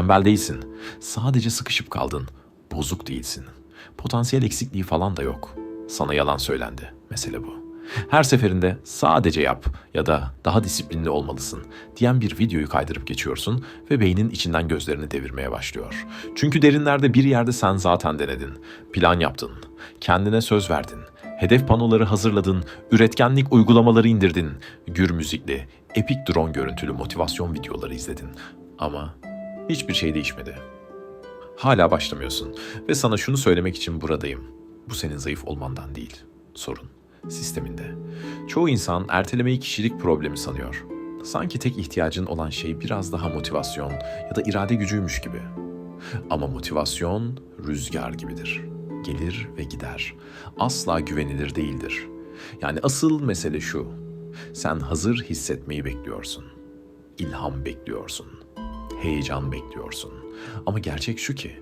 Tembel değilsin. Sadece sıkışıp kaldın. Bozuk değilsin. Potansiyel eksikliği falan da yok. Sana yalan söylendi. Mesele bu. Her seferinde sadece yap ya da daha disiplinli olmalısın diyen bir videoyu kaydırıp geçiyorsun ve beynin içinden gözlerini devirmeye başlıyor. Çünkü derinlerde bir yerde sen zaten denedin. Plan yaptın. Kendine söz verdin. Hedef panoları hazırladın, üretkenlik uygulamaları indirdin, gür müzikli, epik drone görüntülü motivasyon videoları izledin. Ama hiçbir şey değişmedi. Hala başlamıyorsun ve sana şunu söylemek için buradayım. Bu senin zayıf olmandan değil, sorun sisteminde. Çoğu insan ertelemeyi kişilik problemi sanıyor. Sanki tek ihtiyacın olan şey biraz daha motivasyon ya da irade gücüymüş gibi. Ama motivasyon rüzgar gibidir. Gelir ve gider. Asla güvenilir değildir. Yani asıl mesele şu. Sen hazır hissetmeyi bekliyorsun. İlham bekliyorsun. Heyecan bekliyorsun. Ama gerçek şu ki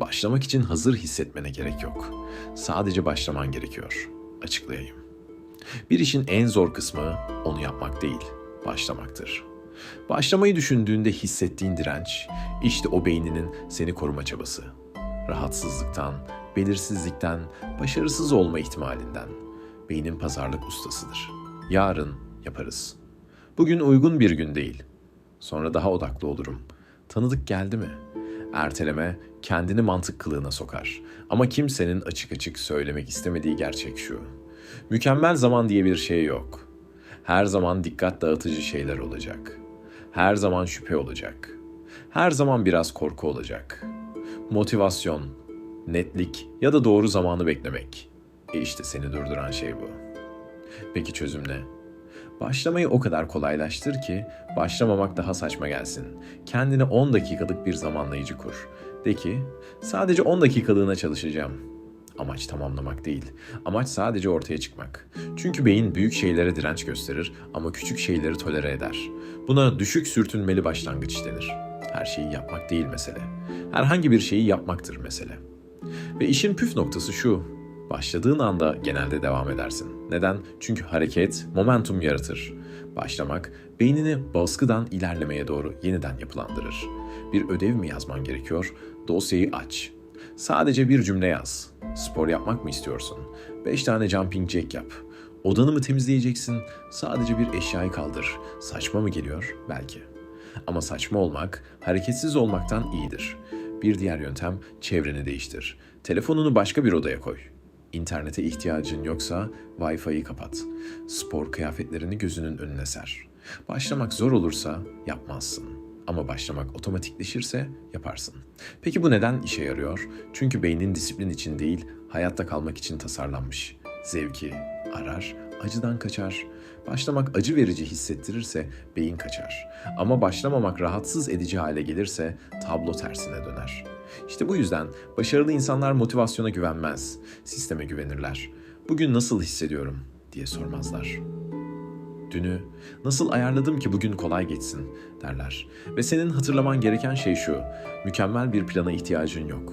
başlamak için hazır hissetmene gerek yok. Sadece başlaman gerekiyor. Açıklayayım. Bir işin en zor kısmı onu yapmak değil, başlamaktır. Başlamayı düşündüğünde hissettiğin direnç, işte o beyninin seni koruma çabası. Rahatsızlıktan, belirsizlikten, başarısız olma ihtimalinden. Beynin pazarlık ustasıdır. Yarın yaparız. Bugün uygun bir gün değil. Sonra daha odaklı olurum. Tanıdık geldi mi? Erteleme kendini mantık kılığına sokar. Ama kimsenin açık açık söylemek istemediği gerçek şu. Mükemmel zaman diye bir şey yok. Her zaman dikkat dağıtıcı şeyler olacak. Her zaman şüphe olacak. Her zaman biraz korku olacak. Motivasyon, netlik ya da doğru zamanı beklemek. E işte seni durduran şey bu. Peki çözüm ne? Başlamayı o kadar kolaylaştır ki başlamamak daha saçma gelsin. Kendine 10 dakikalık bir zamanlayıcı kur. De ki sadece 10 dakikalığına çalışacağım. Amaç tamamlamak değil. Amaç sadece ortaya çıkmak. Çünkü beyin büyük şeylere direnç gösterir ama küçük şeyleri tolere eder. Buna düşük sürtünmeli başlangıç denir. Her şeyi yapmak değil mesele. Herhangi bir şeyi yapmaktır mesele. Ve işin püf noktası şu. Başladığın anda genelde devam edersin. Neden? Çünkü hareket momentum yaratır. Başlamak beynini baskıdan ilerlemeye doğru yeniden yapılandırır. Bir ödev mi yazman gerekiyor? Dosyayı aç. Sadece bir cümle yaz. Spor yapmak mı istiyorsun? 5 tane jumping jack yap. Odanı mı temizleyeceksin? Sadece bir eşyayı kaldır. Saçma mı geliyor? Belki. Ama saçma olmak, hareketsiz olmaktan iyidir. Bir diğer yöntem çevreni değiştir. Telefonunu başka bir odaya koy. İnternete ihtiyacın yoksa Wi-Fi'yi kapat. Spor kıyafetlerini gözünün önüne ser. Başlamak zor olursa yapmazsın. Ama başlamak otomatikleşirse yaparsın. Peki bu neden işe yarıyor? Çünkü beynin disiplin için değil, hayatta kalmak için tasarlanmış. Zevki arar, acıdan kaçar. Başlamak acı verici hissettirirse beyin kaçar. Ama başlamamak rahatsız edici hale gelirse tablo tersine döner. İşte bu yüzden başarılı insanlar motivasyona güvenmez, sisteme güvenirler. Bugün nasıl hissediyorum diye sormazlar. Dünü nasıl ayarladım ki bugün kolay geçsin derler. Ve senin hatırlaman gereken şey şu. Mükemmel bir plana ihtiyacın yok.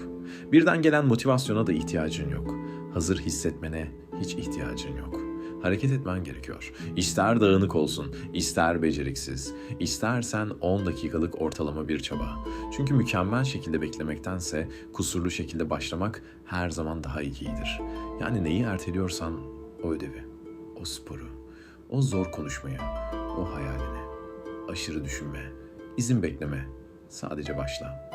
Birden gelen motivasyona da ihtiyacın yok. Hazır hissetmene hiç ihtiyacın yok. Hareket etmen gerekiyor. İster dağınık olsun, ister beceriksiz, istersen 10 dakikalık ortalama bir çaba. Çünkü mükemmel şekilde beklemektense kusurlu şekilde başlamak her zaman daha iyidir. Yani neyi erteliyorsan o ödevi, o sporu, o zor konuşmayı, o hayalini. Aşırı düşünme, izin bekleme, sadece başla.